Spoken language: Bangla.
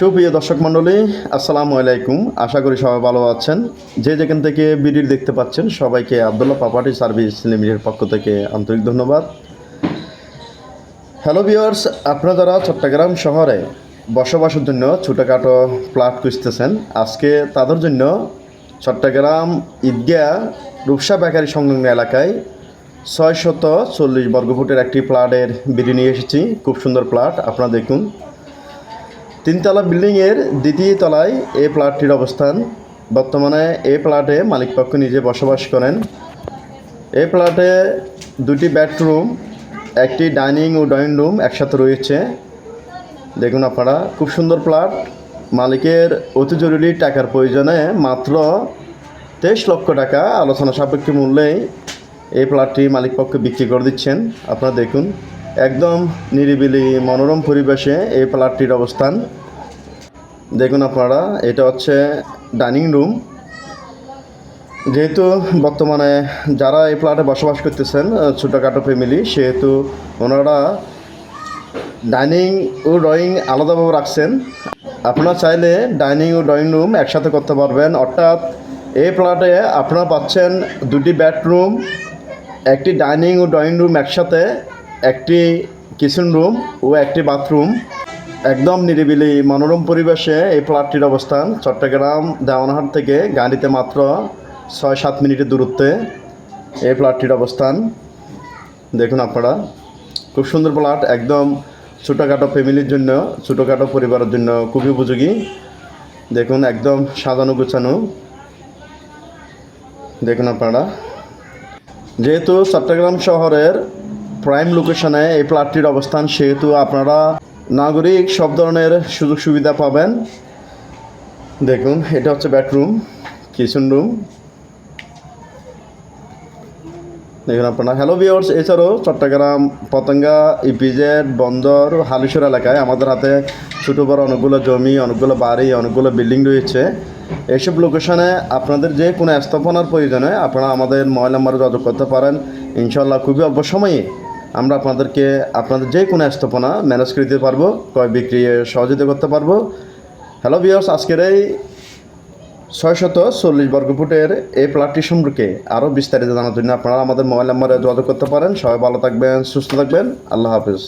সুপ্রিয় দর্শক মণ্ডলী, আসসালামু আলাইকুম। আশা করি সবাই ভালো আছেন। যে যেখান থেকে ভিডিও দেখতে পাচ্ছেন, সবাইকে আবদুল্লাহ প্রপার্টি সার্ভিস লিমিটেড পক্ষ থেকে আন্তরিক ধন্যবাদ। হ্যালো ভিউয়ার্স আপনারা যারা চট্টগ্রাম শহরে বসবাসের জন্য ছোটোখাটো প্লাট খুঁজতেছেন, আজকে তাদের জন্য চট্টগ্রাম ঈদগাহ রূপসা বেকারি সংলগ্ন এলাকায় ছয় শত চল্লিশ বর্গফুটের একটি প্লাটের বিড়ি নিয়ে এসেছি। খুব সুন্দর প্লাট আপনারা দেখুন। তিনতলা বিল্ডিংয়ের দ্বিতীয় তলায় এই প্লাটটির অবস্থান। বর্তমানে এই প্লাটে মালিকপক্ষ নিজে বসবাস করেন। এই প্লাটে দুটি বেডরুম, একটি ডাইনিং ও ড্রয়িং রুম একসাথে রয়েছে। দেখুন আপনারা, খুব সুন্দর প্লাট মালিকের অতি জরুরি টাকার প্রয়োজনে মাত্র তেইশ লক্ষ টাকা আলোচনা সাপেক্ষ মূল্যেই এই প্লাটটি মালিকপক্ষ বিক্রি করে দিচ্ছেন। আপনারা দেখুন, একদম নিরিবিলি, মনোরম পরিবেশে এই প্লাটটির অবস্থান। দেখুন আপনারা, এটা হচ্ছে ডাইনিং রুম। যেহেতু বর্তমানে যারা এই প্লাটে বসবাস করতেছেন ছোটোখাটো ফ্যামিলি সেহেতু ওনারা ডাইনিং ও ড্রয়িং আলাদাভাবে রাখছেন। আপনারা চাইলে ডাইনিং ও ড্রয়িং রুম একসাথে করতে পারবেন। অর্থাৎ এই প্লাটে আপনারা পাচ্ছেন দুটি বেডরুম, একটি ডাইনিং ও ড্রয়িং রুম একসাথে, একটি কিচেন রুম ও একটি বাথরুম একদম নিরিবিলি, মনোরম পরিবেশে এই প্লাটটির অবস্থান। চট্টগ্রাম, দেওয়ানহাট থেকে গাড়িতে মাত্র ছয় সাত মিনিটের দূরত্বে এই প্লাটটির অবস্থান। দেখুন আপনারা, খুব সুন্দর প্লাট একদম ছোটোখাটো ফ্যামিলির জন্য, ছোটোখাটো পরিবারের জন্য খুবই উপযোগী। দেখুন, একদম সাজানো গোছানো। দেখুন আপনারা, যেহেতু চট্টগ্রাম শহরের প্রাইম লোকেশনে এই প্লাটটির অবস্থান, সেহেতু আপনারা নাগরিক, সব ধরনের সুযোগ সুবিধা পাবেন। দেখুন, এটা হচ্ছে বেডরুম কিচেন রুম দেখুন আপনারা হ্যালো ভিওর্স এছাড়াও চট্টগ্রাম, পতঙ্গা ইপিজেড বন্দর হালিশোর এলাকায় আমাদের হাতে ছোটো বড় অনেকগুলো জমি, অনেকগুলো বাড়ি, অনেকগুলো বিল্ডিং রয়েছে। এইসব লোকেশনে আপনাদের যে কোনো স্থাপনার প্রয়োজনে আপনারা আমাদের মোবাইল নাম্বারে যোগাযোগ করতে পারেন। ইনশাল্লাহ খুবই অল্প সময়ে আমরা আপনাদেরকে আপনাদের যে কোনো স্থাপনা ম্যানেজ করে দিতে পারব, ক্রয় বিক্রি সহযোগিতা করতে পারব। হ্যালো বিয়স আজকের এই ছয় শত চল্লিশ বর্গফুটের এই প্লাটটি সম্পর্কে আরও বিস্তারিত জানার জন্য আপনারা আমাদের মোবাইল নাম্বারে যোগাযোগ করতে পারেন। সবাই ভালো থাকবেন, সুস্থ থাকবেন। আল্লাহ হাফিজ।